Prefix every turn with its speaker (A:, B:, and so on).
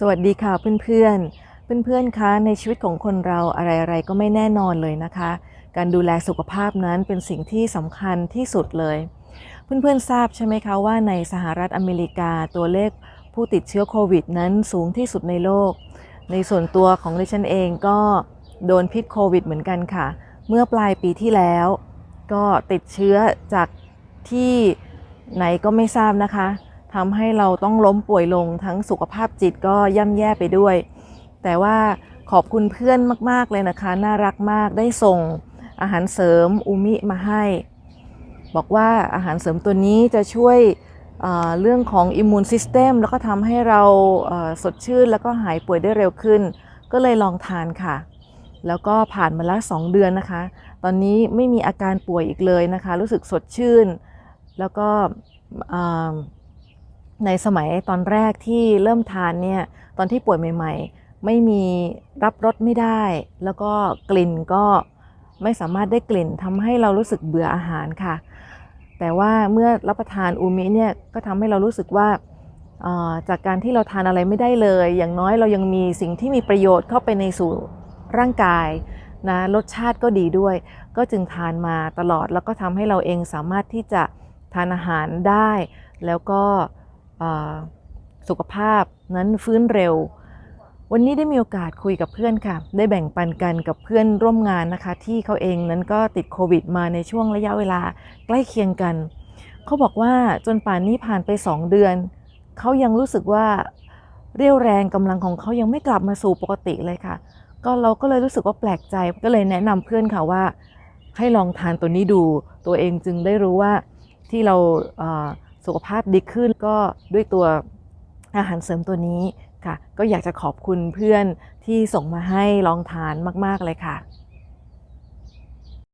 A: สวัสดีค่ะเพื่อนๆ เพื่อนๆ คะในชีวิตของคนเราอะไรๆ ก็ไม่แน่นอนเลยนะคะ การดูแลสุขภาพนั้นเป็นสิ่งที่สำคัญที่สุดเลย เพื่อนๆ ทราบใช่ไหมคะว่าในสหรัฐอเมริกาตัวเลขผู้ติดเชื้อโควิดนั้นสูงที่สุดในโลก ในส่วนตัวของดิฉันเองก็โดนพิษโควิดเหมือนกันค่ะ เมื่อปลายปีที่แล้ว ก็ติดเชื้อจากที่ไหนก็ไม่ทราบนะคะ ทำให้เราต้องล้มป่วยลงทั้งสุขภาพจิตก็ย่ำแย่ไปด้วย แต่ว่าขอบคุณเพื่อนมาก ๆ เลยนะคะ น่ารักมากได้ส่งอาหารเสริมอูมิมาให้ บอกว่าอาหารเสริมตัวนี้จะช่วยเรื่องของอิมมูนซิสเต็มแล้วก็ทำให้เราสดชื่น แล้วก็หายป่วยได้เร็วขึ้น ก็เลยลองทานค่ะ แล้วก็ผ่านมาแล้ว2เดือนนะคะ ตอนนี้ไม่มีอาการป่วยอีกเลยนะคะ รู้สึกสดชื่น แล้วก็ ในสมัยตอนแรกที่เริ่มทานเนี่ยตอนที่ป่วยใหม่ ๆ ไม่มีรับรสไม่ได้ แล้วก็กลิ่นก็ไม่สามารถได้กลิ่นทำให้เรารู้สึกเบื่ออาหารค่ะ แต่ว่าเมื่อรับประทานอูมิเนี่ยก็ทำให้เรารู้สึกว่าจากการที่เราทานอะไรไม่ได้เลย อย่างน้อยเรายังมีสิ่งที่มีประโยชน์เข้าไปในสู่ร่างกายนะรสชาติก็ดีด้วย ก็จึงทานมาตลอดแล้วก็ทำให้เราเองสามารถที่จะทานอาหารได้ แล้วก็ สุขภาพนั้นฟื้นเร็ว วันนี้ได้มีโอกาสคุยกับเพื่อนค่ะ ได้แบ่งปันกันกับเพื่อนร่วมงานนะคะ ที่เขาเองนั้นก็ติดโควิดมาในช่วงระยะเวลาใกล้เคียงกัน เขาบอกว่าจนป่านนี้ผ่านไป 2 เดือน เขายังรู้สึกว่าเรี่ยวแรงกำลังของเขายังไม่กลับมาสู่ปกติเลยค่ะ ก็เราก็เลยรู้สึกว่าแปลกใจก็เลยแนะนำเพื่อนค่ะว่า ให้ลองทานตัวนี้ดู ตัวเองจึงได้รู้ว่าที่เราเสุขภาพดีขึ้นก็ด้วยตัวอาหารเสริมตัวนี้ค่ะ ก็อยากจะขอบคุณเพื่อนที่ส่งมาให้ลองทานมาก ๆ เลยค่ะ